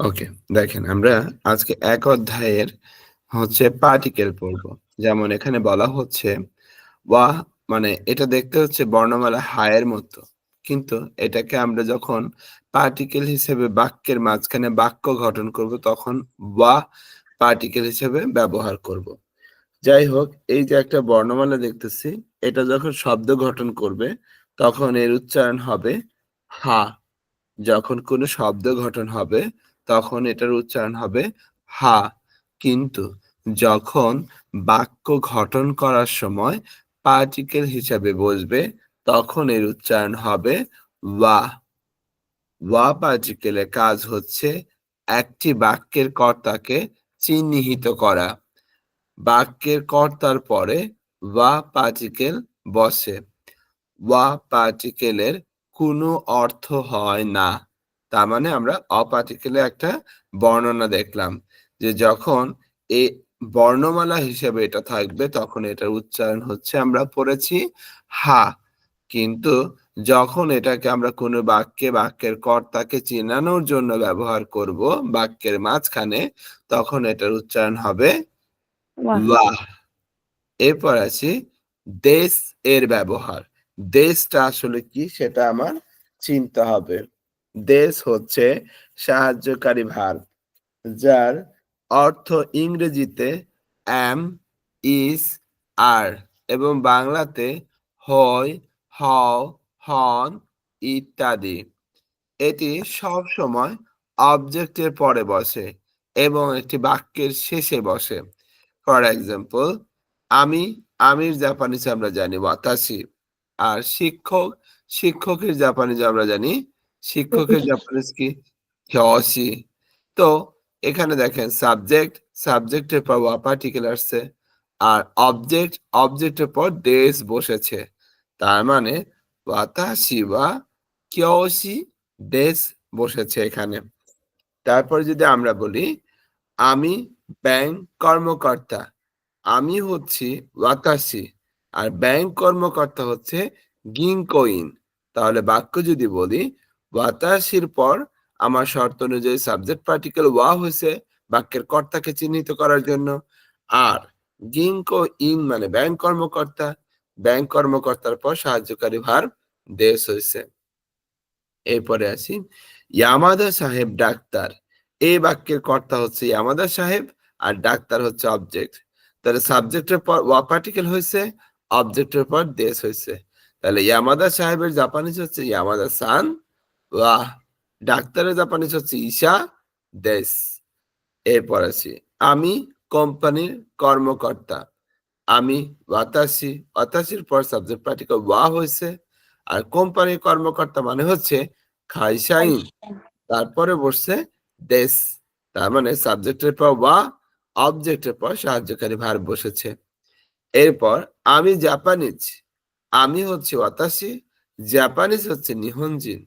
ওকে দেখেন, আমরা আজকে এক অধ্যায়ের হচ্ছে পার্টিকেল পড়ব। যেমন এখানে বলা হচ্ছে ওয়া মানে এটা দেখতে হচ্ছে বর্ণমালা হায়ের মতো। কিন্তু এটাকে আমরা যখন পার্টিকেল হিসেবে বাক্যের মাঝখানে বাক্য গঠন করব, তখন ওয়া পার্টিকেল হিসেবে ব্যবহার করব। যাই হোক, এই যে একটা বর্ণমালা দেখতেছি, এটা যখন শব্দ গঠন করবে, তখন এর উচ্চারণ হবে হা, যখন কোনো শব্দ গঠন হবে, তখন এটার উচ্চারণ হবে হা। কিন্তু যখন বাক্য গঠন করার সময় পার্টিকেল হিসাবে বসবে, তখন এর উচ্চারণ হবে ওয়া। ওয়া পার্টিকেলের কাজ হচ্ছে একটি বাক্যের কর্তাকে চিহ্নিত করা। বাক্যের কর্তার পরে ওয়া পার্টিকেল বসে। ওয়া পার্টিকেলের কোনো অর্থ হয় না। তার মানে আমরা অপার্টিকেলে একটা বর্ণনা দেখলাম যে যখন এ বর্ণমালা হিসেবে এটা থাকবে তখন এটার উচ্চারণ হচ্ছে আমরা পড়েছি হা। কিন্তু যখন এটাকে আমরা কোনো বাক্যে বাক্যের কর্তাকে চিনানোর জন্য ব্যবহার করব বাক্যের মাঝখানে তখন এটার উচ্চারণ হবে ওয়াহ। এরপর আছে দেশ এর ব্যবহার। দেশটা আসলে কি সেটা আমার চিনতে হবে। দেশ হচ্ছে সাহায্যকারী ভার, যার অর্থ ইংরেজিতে অ্যাম ইস আর এবং বাংলাতে হয় হও হন ইত্যাদি। এটি সব সময় অবজেক্টের পরে বসে এবং একটি বাক্যের শেষে বসে। ফর এক্সাম্পল আমি, আমির জাপানিজ আমরা জানি ওয়াতাসি আর শিক্ষক শিক্ষকের জাপানিজ আমরা জানি শিক্ষকের জাপানিজ কি? হিয়সি। তো এখানে দেখেন সাবজেক্ট সাবজেক্টের পর পার্টিকেল আসছে আর অবজেক্ট অবজেক্টের পর দেশ বসেছে। তার মানে ওয়াতাসি বা কিয়সি দেশ বসেছে এখানে। তারপর যদি আমরা বলি আমি ব্যাংক কর্মকর্তা আমি হচ্ছি ওয়াতাসি আর ব্যাংক কর্মকর্তা হচ্ছে গিঙ্কোইন তাহলে বাক্য যদি বলি ওয়াতাসির পর আমার শর্ত অনুযায়ী সাবজেক্ট পার্টিকেল ওয়া হয়েছে বাক্যের কর্তাকে চিহ্নিত করার জন্য। আর গিঙ্কো ইন মানে ব্যাংক কর্মকর্তা। ব্যাংক কর্মকর্তার পর সাহায্যকারী ভার দেশ হয়েছে। এরপরে আসি, ইয়ামাদা সাহেব ডাক্তার। এই বাক্যের কর্তা হচ্ছে ইয়ামাদা সাহেব আর ডাক্তার হচ্ছে অবজেক্ট তাহলে সাবজেক্টের পর ওয়া পার্টিকেল হয়েছে অবজেক্টের পর দেশ হয়েছে। তাহলে ইয়ামাদা সাহেবের জাপানিজ হচ্ছে ইয়ামাদা সান ওয়াহ ডাক্তারের জাপানিজ হচ্ছে ঈশা, দেশ। এরপর আছি আমি কোম্পানির কর্মকর্তা, আমি ওয়াতাসি, ওয়াতাসির পর সাবজেক্ট পার্টিকেল ওয়া হয়েছে, আর কোম্পানির কর্মকর্তা মানে হচ্ছে খাইসাইন তারপরে বসছে দেশ, তার মানে সাবজেক্টের পর ওয়া অবজেক্টের পর সাহায্যকারী ভার বসেছে। এরপর আমি জাপানিজ। আমি হচ্ছে ওয়াতাসি জাপানিজ হচ্ছে নিহঞ্জিন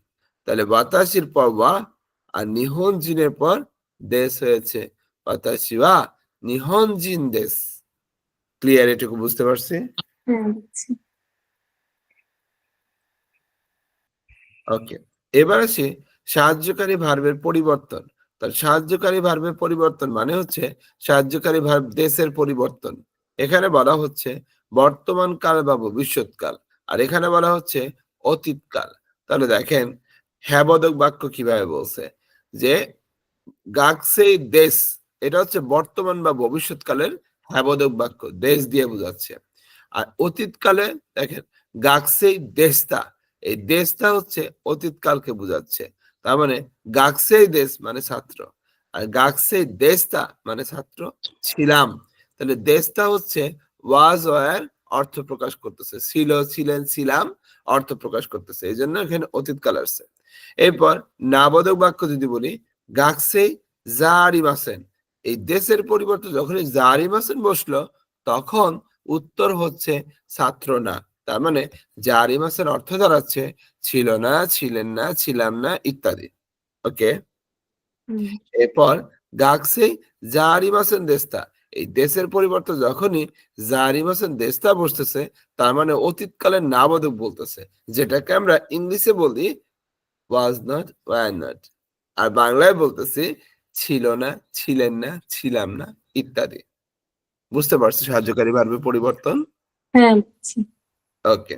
তাহলে বাতাসির পর ওয়া আর নিহঞ্জিনের পর দেশ হয়েছে ওয়াতাসি ওয়া নিহনজিন দেশ। ক্লিয়ার এটুকু বুঝতে পারছি? ওকে এবার আসি সাহায্যকারী ভার্বের পরিবর্তন। তার সাহায্যকারী ভার্বের পরিবর্তন মানে হচ্ছে সাহায্যকারী ভার্ব দেশের পরিবর্তন। এখানে বলা হচ্ছে বর্তমান কাল বা ভবিষ্যৎকাল। আর এখানে বলা হচ্ছে অতীতকাল। তাহলে দেখেন, হ্যাবদক বাক্য কীভাবে বলছে? যে গাকসে দেশ, এটা হচ্ছে বর্তমান বা ভবিষ্যৎকালের হ্যাবদক বাক্য, দেশ দিয়ে বোঝাচ্ছে। আর অতীতকালে, দেখেন গাকসে দেশটা, এই দেশটা হচ্ছে অতীতকালকে বোঝাচ্ছে। তার মানে গাকসে দেশ মানে ছাত্র, আর গাকসে দেশটা মানে ছাত্র ছিলাম। তাহলে দেশটা হচ্ছে ওয়াজ ওয়ার অর্থ প্রকাশ করতেছে। ছিল ছিলেন ছিলাম অর্থ প্রকাশ করতেছে। এই জন্য এখানে অতীতকাল আসছে। এরপর নাবোধক বাক্য যদি বলি গাকসে জারি মাসেন এই দেশের পরিবর্তে যখন জারি মাসেন বসল তখন উত্তর হচ্ছে ছাত্র না। তার মানে জারি মাসের অর্থ দাঁড়াচ্ছে ছিল না ছিলেন না ছিলাম না ইত্যাদি। ওকে? এরপর গাকসে জারি মাসেন দেশটা। এই দেশের পরিবর্তে যখনই জারি মাসেন দেশটা বসতেছে তার মানে অতীতকালের নাবোধক বলতেছে যেটাকে আমরা ইংলিশে বলি ওয়াজ নট ওয়ার নট আর বাংলায় বলতেছি ছিল না ছিলেন না ছিলাম না ইত্যাদি। বুঝতে পারছ সাহায্যকারী ভার্বের পরিবর্তন? হ্যাঁ ওকে।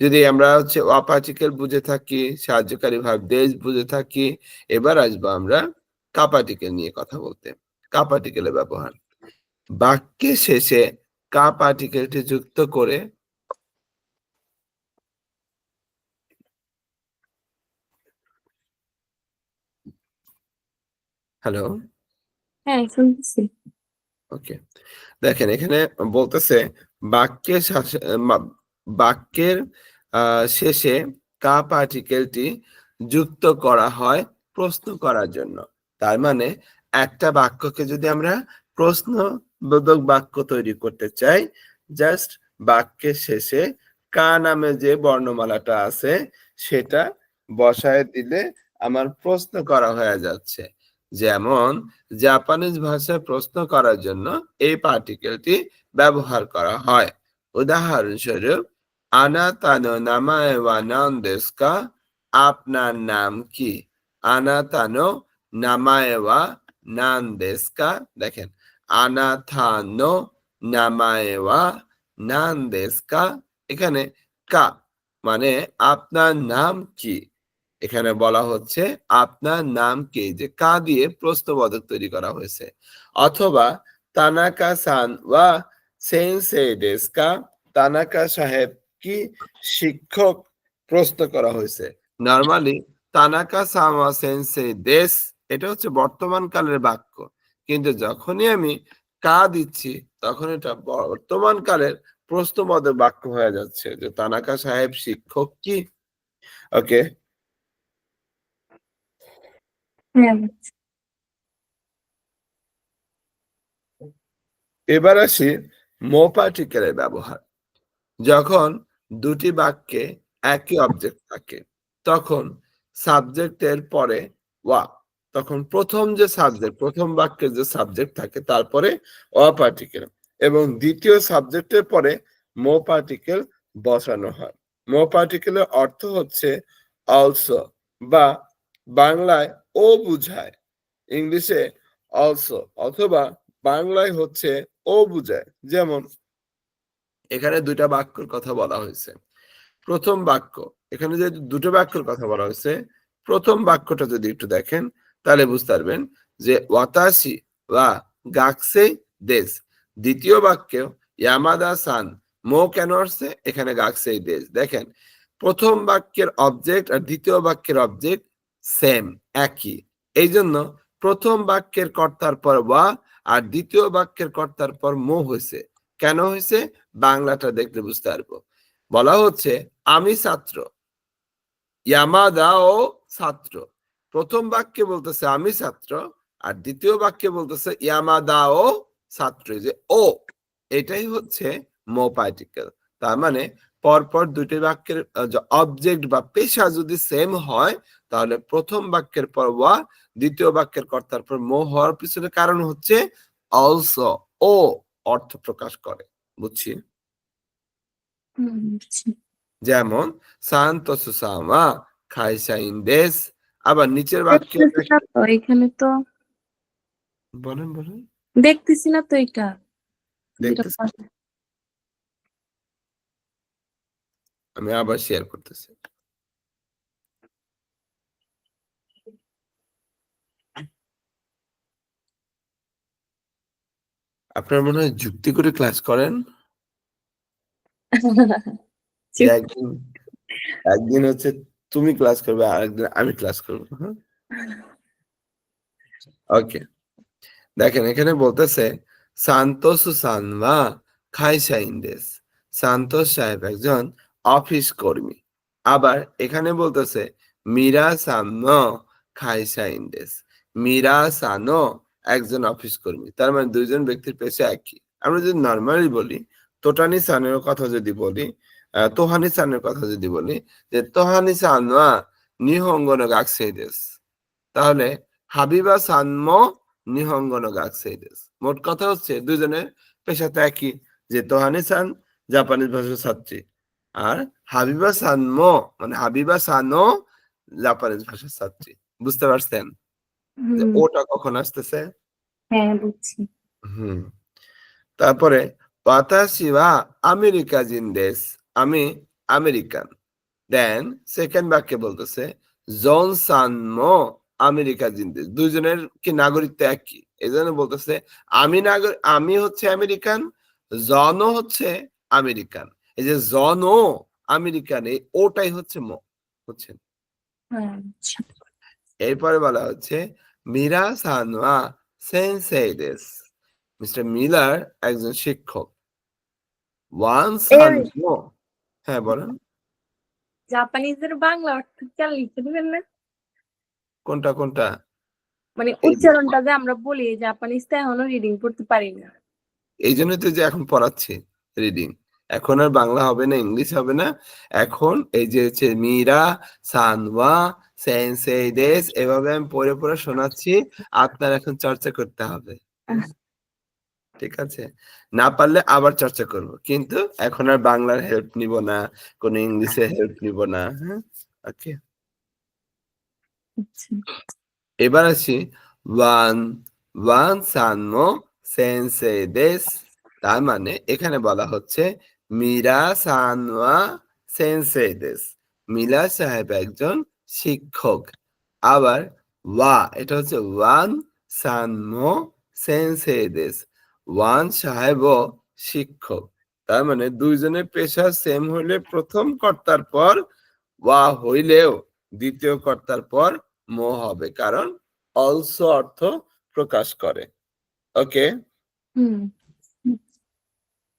যদি আমরা হচ্ছে অপার্টিকেল বুঝে থাকি সাহায্যকারী ভাব দেশ বুঝে থাকি এবার আসব আমরা কাপার্টিকেল নিয়ে কথা বলতে। কাপার্টিকেলের ব্যবহার। বাক্যের শেষে কা পার্টিকেলটি যুক্ত করে হ্যালো হ্যাঁ ওকে দেখেন এখানে বলতেছে বাক্যের বাক্যের শেষে কা পার্টিকেলটি যুক্ত করা হয় প্রশ্ন করার জন্য। তার মানে একটা বাক্যকে যদি আমরা প্রশ্নবোধক বাক্য তৈরি করতে চাই। জাস্ট বাক্যের শেষে কা নামে যে বর্ণমালাটা আছে, সেটা বসায় দিলে আমার প্রশ্ন করা হয়ে যাচ্ছে। যেমন, জাপানিজ ভাষায় প্রশ্ন করার জন্য এই পার্টিকেলটি ব্যবহার করা হয়। উদাহরণস্বরূপ, আনাতানো নামায় ওয়া নাম দেশকা, আপনার নাম কি? আনাতানো নামায় ওয়া নাম দেশকা। দেখেন আনাথানো নামায় ওয়া দেশকা এখানে কা মানে আপনার নাম কি এখানে বলা হচ্ছে আপনার নাম কি যে কা দিয়ে প্রশ্নবোধক তৈরি করা হয়েছে। অথবা তানাকা সান ওয়া সেন্সে ডেস্কা তানাকা সাহেব কি শিক্ষক প্রশ্ন করা হয়েছে? নর্মালি তানাকা সামা সেন্সে দেশ এটা হচ্ছে বর্তমান কালের বাক্য। কিন্তু যখনই আমি কা দিচ্ছি তখন এটা বর্তমান কালের প্রশ্নবোধক বাক্য হয়ে যাচ্ছে যে তানাকা সাহেব শিক্ষক কি? ওকে? এবার আসি মো পার্টিকেলের ব্যবহার। যখন দুটি বাক্যে একই অবজেক্ট থাকে তখন সাবজেক্টের পরে ওয়া তখন প্রথম যে সাবজেক্ট প্রথম বাক্যের যে সাবজেক্ট থাকে, তারপরে অ পার্টিকেল এবং দ্বিতীয় সাবজেক্টের পরে মো পার্টিকেল বসানো হয়। মো পার্টিকেলের অর্থ হচ্ছে অলসো বা বাংলায় ও বুঝায়। ইংলিশে অলসো অথবা বাংলায় হচ্ছে ও বুঝায়। যেমন এখানে দুইটা বাক্যের কথা বলা হয়েছে। প্রথম বাক্য, এখানে যে দুটো বাক্যের কথা বলা হয়েছে, প্রথম বাক্যটা যদি একটু দেখেন তাহলে বুঝতে পারবেন যে ওয়াতাসি বা গাকসে দেশ, দ্বিতীয় বাক্য ইয়ামাদা সান, মো কেন আসছে? এখানে গাকসে দেশ। দেখেন, প্রথম বাক্যের অবজেক্ট আর দ্বিতীয় বাক্যের অবজেক্ট সেম একই। এই জন্য প্রথম বাক্যের কর্তার পর ওয়া আর দ্বিতীয় বাক্যের কর্তার পর মো হয়েছে। কেন হয়েছে? বাংলাটা দেখলে বুঝতে পারব। বলা হচ্ছে, আমি ছাত্র। ইয়ামাদা ও ছাত্র। প্রথম বাক্যে বলতেছে আমি ছাত্র আর দ্বিতীয় বাক্যে বলতেছে ইয়ামাদা ও ছাত্র যে ও এটাই হচ্ছে মো পার্টিকেল তার মানে পরপর দুটি বাক্যের অবজেক্ট বা পেশা যদি সেম হয় তাহলে প্রথম বাক্যের পর ওয়া দ্বিতীয় বাক্যের কর্তার পর মো হওয়ার পিছনে কারণ হচ্ছে অলসো ও অর্থ প্রকাশ করে। বুঝছি। যেমন শান্ত সুসামা খাইসা ইন্দেশ আবার নিচের বাক্যে তো এখানে তো। বলেন বলেন। দেখতেছি না তো এটা। আমি আবার শেয়ার করতেছি। আপনার মনে হয় যুক্তি করে ক্লাস করেন? একদিন একদিন হচ্ছে তুমি ক্লাস করবে আর একদিন আমি ক্লাস করব ওকে দেখেন, এখানে বলতেছে, সান্তোষ সাহেব একজন অফিস কর্মী। আবার এখানে বলতেছে, মীরা সানো খাইসা ইন্দেস মীরা সানো একজন অফিস কর্মী। তার মানে দুইজন ব্যক্তির পেশা একই। আমরা যদি নর্মালি বলি তোটানি সানের কথা যদি বলি তোহানি সানের কথা যদি বলি যে তোহানি সানোয়া নিহঙ্গন গাকসেই দেশ তাহলে হাবিবা সানমো নিহঙ্গন গাকসেই দেশ মোট কথা হচ্ছে দুজনের পেশাতে একই যে তোহানি সান জাপানিজ ভাষার ছাত্রী আর হাবিবা সানমো মানে হাবিবা সানো জাপানিজ ভাষার ছাত্রী। বুঝতে পারছেন? যে ওটা কখন আসতেছে? হ্যাঁ, বুঝছি। হুম। তারপরে ওয়াতাশি ওয়া আমেরিকা জিন দেস। আমি আমেরিকান। দেন সেকেন্ড বাক্যে বলতেছে জন সান মো আমেরিকা জিন দেস। ২ জনের কি নাগরিকত্ব একই। এই জন্য বলতেছে আমি নাগর আমি হচ্ছে আমেরিকান, জন হচ্ছে আমেরিকান। এই যে জনও আমেরিকান এই ওটাই হচ্ছে মো। বুঝছেন? আচ্ছা। এরপরে বলা হচ্ছে মিরা সান ওয়া সেনসেই দেস। মিস্টার মিলার একজন শিক্ষক। ওয়ান সান হ্যাঁ, বলেন। জাপানিজের বাংলা অর্থ কি আর লিখে দিবেন না? কোনটা, কোনটা? মানে এই উচ্চারণটা যে আমরা বলি জাপানিজ তো এখনও রিডিং পড়তে পারি না। এইজন্যই তো যে এখন পড়াচ্ছি রিডিং। এখন আর বাংলা হবে না, ইংলিশ হবে না। এখন এই যে হচ্ছে মিরা সান ওয়া সেনসেই দেস এভাবে আমি পড়ে, পড়ে শোনাচ্ছি। আপনার এখন চর্চা করতে হবে। ঠিক আছে? না পারলে আবার চর্চা করব। কিন্তু এখন আর বাংলার হেল্প নিব না, কোন ইংলিশের হেল্প নিব না। হ্যাঁ? ওকে? আচ্ছা। এবার আসি ওয়ান, ওয়ান সান মো সেনসেই দেস। তার মানে এখানে বলা হচ্ছে মিরা সান ওয়া সেনসেই দেস। মিলা সাহেব একজন শিক্ষক। আবার ওয়া এটা হচ্ছে ওয়ান সান মো সেনসেই দেস। ওয়ান সাহেবও শিক্ষক। তার মানে ২ জনের পেশা সেম হইলে ১ম কর্তার পর ওয়া হইলেও ২য় কর্তার পর মো হবে। কারণ অলসো অর্থ প্রকাশ করে। ওকে?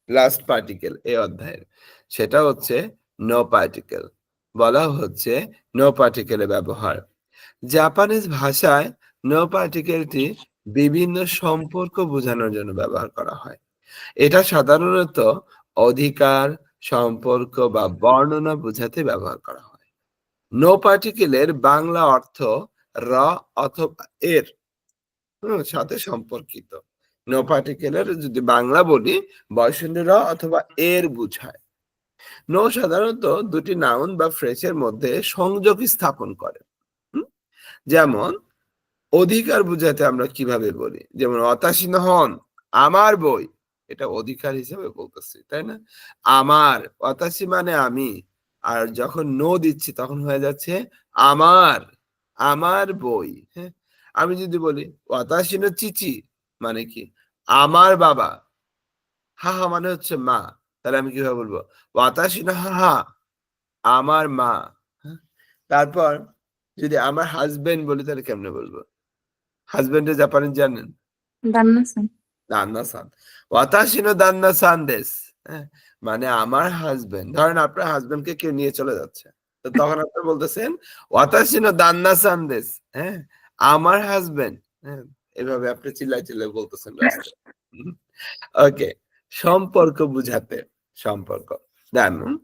লাস্ট পার্টিকেল এই অধ্যায়ের। সেটা হচ্ছে নো পার্টিকেল। বলা হচ্ছে নো পার্টিকেলের ব্যবহার। জাপানিজ ভাষায় নো পার্টিকেলটি বিভিন্ন সম্পর্ক বোঝানোর জন্য ব্যবহার করা হয়। এটা সাধারণত অধিকার, সম্পর্ক বা বর্ণনা বোঝাতে ব্যবহার করা হয়। নো পার্টিকেলের বাংলা অর্থ র অথবা এর সাথে সম্পর্কিত। নো পার্টিকেলের যদি বাংলা বলি বয়সন্ধি র অথবা এর বুঝায়। নো সাধারণত দুটি নাউন বা ফ্রেজের মধ্যে সংযোগ স্থাপন করে। যেমন অধিকার বুঝাতে আমরা কীভাবে বলি? যেমন অতাশী হন, আমার বই। এটা অধিকার হিসেবে বলতেছি, তাই না? আমার, অতাশী মানে আমি। আর যখন নো দিচ্ছি তখন হয়ে যাচ্ছে আমার, আমার বই। হ্যাঁ? আমি যদি বলি ওয়াতাশি নো চিচি মানে কি? আমার বাবা। হাহা মানে হচ্ছে মা। তাহলে আমি কীভাবে বলব? ওয়াতাশি নো হাহা আমার মা। হ্যাঁ? তারপর যদি আমার হাজবেন্ড বলি তাহলে কেমনে বলব? হাসব্যান্ডের জাপানিজ জানেন? দান্না-সান। দান্না-সান। ওয়াতাশি নো দান্না-সান। হ্যাঁ? মানে আমার হাজবেন্ড ধরেন আপনার হাসব্যান্ডকে কেউ নিয়ে চলে যাচ্ছে। তো তখন আপনি বলতেছেন ওয়াতাশি নো দান্না-সান হ্যাঁ? আমার হাসব্যান্ড। হ্যাঁ? এভাবে আপনি চিল্লায়, চিল্লায় বলতেছেন ওকে। সম্পর্ক বুঝাতে সম্পর্ক। যেমন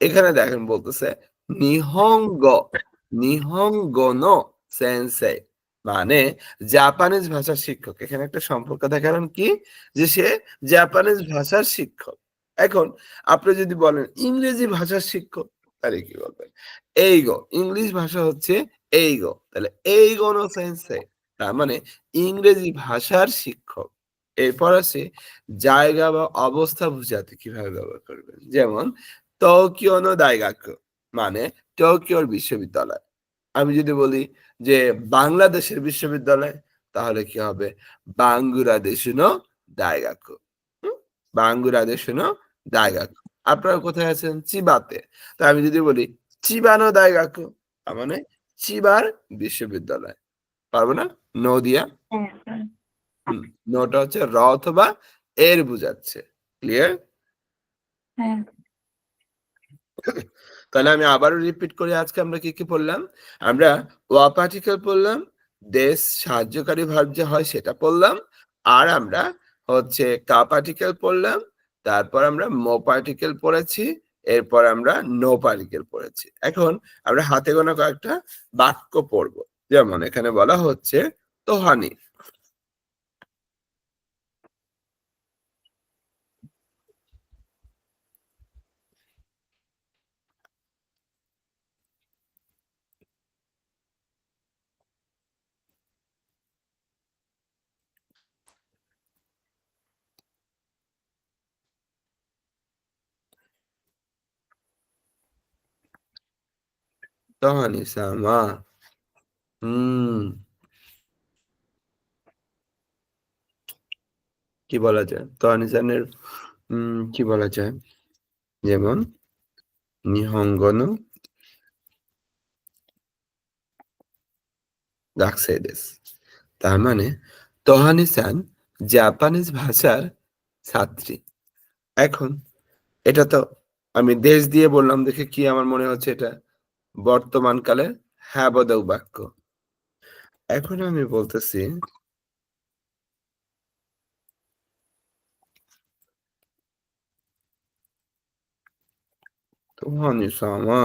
এখানে দেখেন বলতেছে নিহঙ্গ, নিহঙ্গো নো সেনসেই মানে জাপানিজ ভাষার শিক্ষক। এখানে একটা সম্পর্ক দেখালেন কি? যে সে জাপানিজ ভাষার শিক্ষক। এখন আপনি যদি বলেন ইংরেজি ভাষার শিক্ষক, তাহলে কি বলবেন? এইগো, ইংলিশ ভাষা হচ্ছে এইগো। তাহলে এইগো নো সেনসেই তার মানে ইংরেজি ভাষার শিক্ষক। এরপর আছে জায়গা বা অবস্থা বুঝাতে কীভাবে ব্যবহার করবেন? যেমন টোকিও নো দাইগাকু মানে টোকিওর বিশ্ববিদ্যালয়। আমি যদি বলি যে বাংলাদেশের বিশ্ববিদ্যালয় তাহলে কি হবে? বাংগুরাদেশু নো দাইগাকু। হুম? বাংগুরাদেশু নো দাইগাকু। আপনারা কোথায় আছেন? চিবাতে। তো আমি যদি বলি চিবা নো দাইগাকু তার মানে চিবার বিশ্ববিদ্যালয়। পারব না? নো দিয়া? হ্যাঁ। নোটা হচ্ছে র অথবা এর বুঝাচ্ছে। ক্লিয়ার? হ্যাঁ। তাহলে আমি আবারও রিপিট করি আজকে আমরা কি, কি পড়লাম? আমরা ওয়া পার্টিকেল পড়লাম, দেশ সাহায্যকারী ভার্ব যে হয় সেটা পড়লাম। আর আমরা হচ্ছে কা পার্টিকেল পড়লাম। তারপর আমরা মো পার্টিকেল পড়েছি। এরপর আমরা নো পার্টিকেল পড়েছি। এখন আমরা হাতে গোনা কয়েকটা বাক্য পড়ব। যেমন এখানে বলা হচ্ছে তোহানি। তহানিসামা হুম কি বলা যায় তহানিসানের উম কি বলা যায় যেমন নিহঙ্গন তার মানে তহানিসান জাপানিজ ভাষার ছাত্রী এখন, এটা তো আমি দেশ দিয়ে বললাম দেখে কি আমার মনে হচ্ছে এটা? বর্তমান কালের হ্যাঁ বোধক বাক্য। এখন আমি বলতেছি তহানিসামা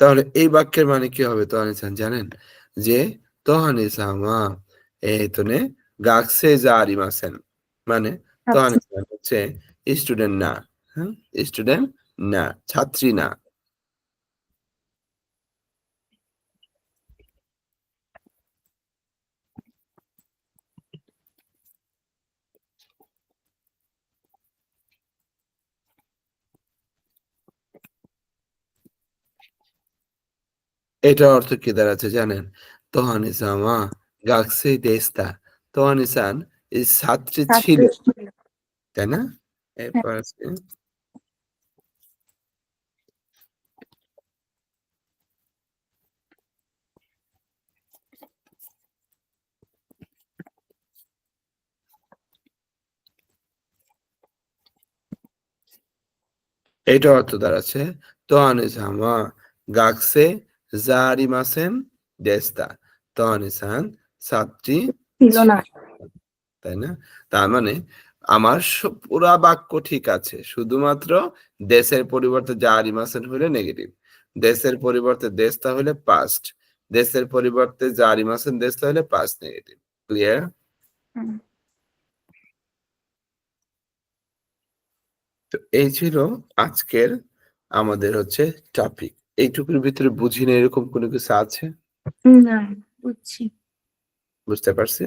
তাহলে এই বাক্যের মানে কি হবে, তোহানি তহানিসান জানেন? যে তহানিসামা এতনে গাকসে মানে তহানিসান হচ্ছে স্টুডেন্ট না হ্যাঁ? স্টুডেন্ট না ছাত্রী না। এটা অর্থ কি দাঁড়াচ্ছে জানেন? তহানিসামা গাকসে দেস্তা তহানিসান এই ছাত্রী ছিল। তাই না? এরপর আছে। এটা অর্থ দাঁড়াচ্ছে তহানিসামা গাকসে জারিমাসেন দেস্তা। তহানিসান ছাত্রী ছিল না। তাই না? তার মানে আমার পুরা বাক্য ঠিক আছে শুধুমাত্র দেশের পরিবর্তে জারিমাসেন হলে নেগেটিভ দেশের পরিবর্তে দেশটা হলে পাস্ট দেশের পরিবর্তে জারিমাসেন দেশটা হলে পাস্ট নেগেটিভ ক্লিয়ার তো এই ছিল আজকের আমাদের হচ্ছে টপিক এইটুকুর ভিতরে বুঝি না এরকম কোনো কিছু আছে? না বুঝছি। বুঝতে পারছি?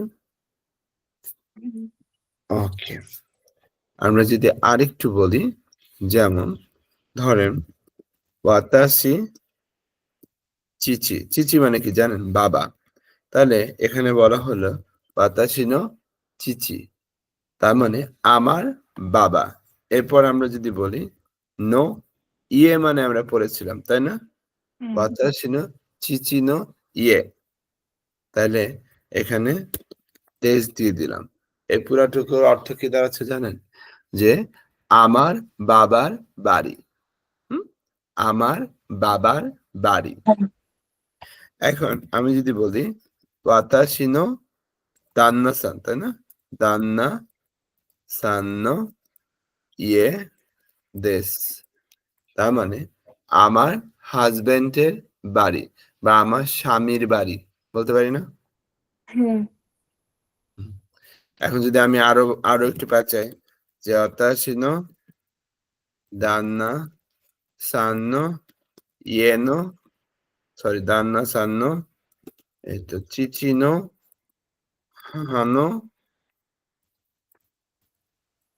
ওকে। আমরা যদি আরেকটু বলি যেমন ধরেন ওয়াতাসি চিচি চিচি মানে কি জানেন? বাবা। তাহলে এখানে বলা হলো ওয়াতাসিনো চিচি তার মানে আমার বাবা। এরপর আমরা যদি বলি নো ইয়ে মানে আমরা পড়েছিলাম তাই না। ওয়াতাসিনো চিচিনো ইয়ে। তাহলে এখানে তেজ দিয়ে দিলাম। এই পুরাটুকুর অর্থ কি দাঁড়াচ্ছে জানেন? যে আমার বাবার বাড়ি? আমার বাবার বাড়ি। এখন আমি যদি বলি, ওয়াতাসিনো দান্না সান তাই না? দান্না সান্ন ইয়ে দেশ। তার মানে আমার হাজবেন্ডের বাড়ি বা আমার স্বামীর বাড়ি, বলতে পারি না? এখন যদি আমি আরও আরও একটু পাচাই যে অতাশিনো দান্না সান্ন ইয়েনো সরি দান্না সান্ন এই তো চিচিনো হানো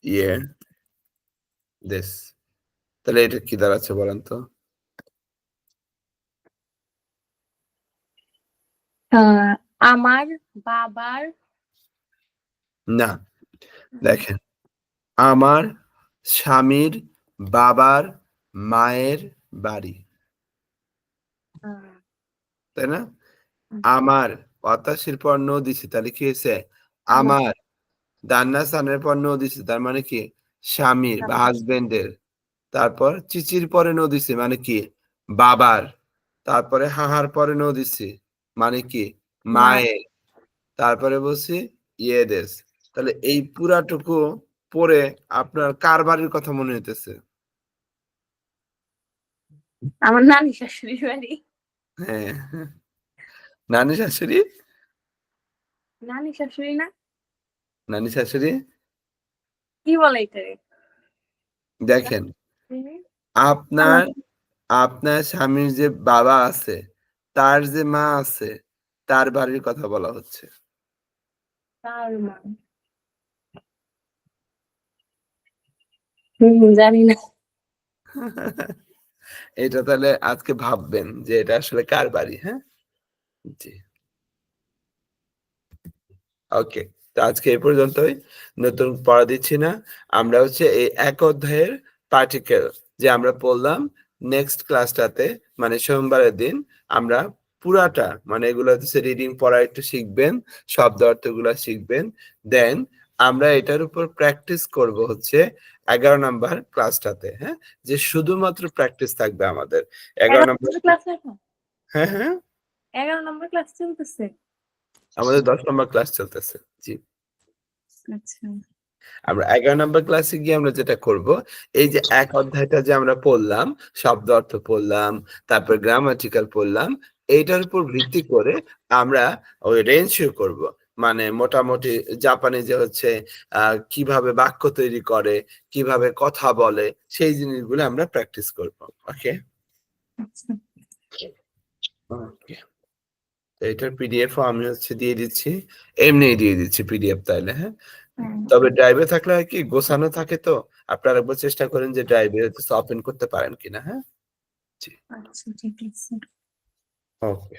ইয়ে দেশ। তাহলে এটা কি দাঁড়াচ্ছে বলেন তো? আহ, আমার বাবার না দেখেন। আমার স্বামীর বাবার মায়ের বাড়ি। তাই না? আমার অতাশির পর ন দিছি তাহলে কি হয়েছে? আমার দান্না সানের পর ন দিছি তার মানে কি? স্বামীর বা হাজবেন্ডের। তারপর চিচির পরে ন দিছি মানে কি? বাবার। তারপরে হাহার পরে ন দিছি মানে কি? মায়ের। তারপরে বলছি ইয়ে দেশ তাহলে এই পুরাটুকু পরে আপনার কার বাড়ির কথা মনে হইতেছে? আমার নানি শাশুড়ির বাড়ি। হ্যাঁ নানি শাশুড়ি? নানি শাশুড়ি না। নানি শাশুড়ি? কি বলে এটারে দেখেন আপনার আপনার স্বামীর যে বাবা আছে তার যে মা আছে তার বাড়ির কথা বলা হচ্ছে তার মা জানি না। এটা তাহলে আজকে ভাববেন যে এটা আসলে কার বাড়ি, হ্যাঁ? জি। ওকে। তো আজকে এই পর্যন্তই। নতুন পড়া দিচ্ছি না। আমরা হচ্ছে এই এক অধ্যায়ের পার্টিকেল যে আমরা পড়লাম নেক্সট ক্লাসটাতে মানে সোমবারের দিন আমরা পুরাটা মানে এগুলো হচ্ছে রিডিং পড়া একটু শিখবেন, শব্দ অর্থগুলা শিখবেন। দেন আমরা এটার উপর প্র্যাকটিস করব হচ্ছে ১১ নাম্বার ক্লাসটাতে, হ্যাঁ? যে শুধুমাত্র প্র্যাকটিস থাকবে আমাদের। ১১ 11 নাম্বার? হ্যাঁ, হ্যাঁ। 11 নম্বর ক্লাস চলতেছে? আমাদের ১০ নাম্বার ক্লাস চলতেছে। জি। আচ্ছা। আমরা ১১ নাম্বার ক্লাসে গিয়ে আমরা যেটা করব, এই যে এক অধ্যায়টা যে আমরা পড়লাম, শব্দ অর্থ পড়লাম, তারপর গ্রামাটিক্যাল পড়লাম, এইটার উপর ভিত্তি করে আমরা ওই রেঞ্জ শুরু করব। মানে মোটামুটি জাপানে যে হচ্ছে কীভাবে বাক্য তৈরি করে, কীভাবে কথা বলে, সেই জিনিসগুলো আমরা প্র্যাকটিস করব। ওকে? ওকে। এটার পিডিএফ আমি হচ্ছে দিয়ে দিচ্ছি। এমনিই দিয়ে দিচ্ছি পিডিএফ তাইলে, হ্যাঁ? তবে ড্রাইভে থাকলে হয় কি গোছানো থাকে তো। আপনারা একবার চেষ্টা করেন যে ড্রাইভে ওপেন করতে পারেন কিনা, হ্যাঁ? আচ্ছা ঠিক আছে। ওকে।